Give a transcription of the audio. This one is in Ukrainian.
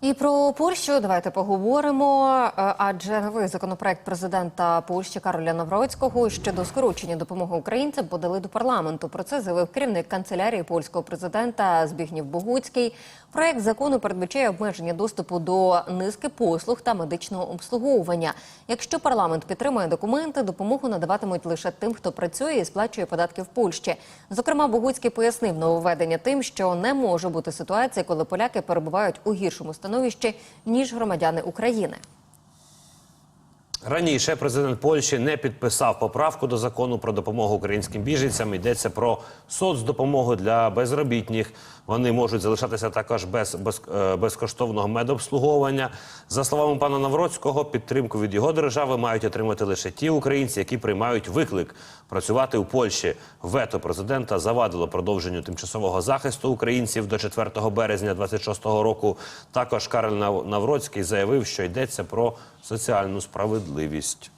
І про Польщу давайте поговоримо. Е, Адже новий законопроект президента Польщі Кароля Навроцького щодо скорочення допомоги українцям подали до парламенту. Про це заявив керівник канцелярії польського президента Збігнів Богуцький. Проект закону передбачає обмеження доступу до низки послуг та медичного обслуговування. Якщо парламент підтримує документи, допомогу надаватимуть лише тим, хто працює і сплачує податки в Польщі. Зокрема, Богуцький пояснив нововведення тим, що не може бути ситуації, коли поляки перебувають у гіршому становищі ніж громадяни України. Раніше президент Польщі не підписав поправку до закону про допомогу українським біженцям. Йдеться про соцдопомогу для безробітних. Вони можуть залишатися також без, без е, безкоштовного медобслуговування. За словами пана Навроцького, підтримку від його держави мають отримати лише ті українці, які приймають виклик працювати у Польщі. Вето президента завадило продовженню тимчасового захисту українців до 4 березня 26-го року. Також Карл Нав- Навроцький заявив, що йдеться про соціальну справедливість можливість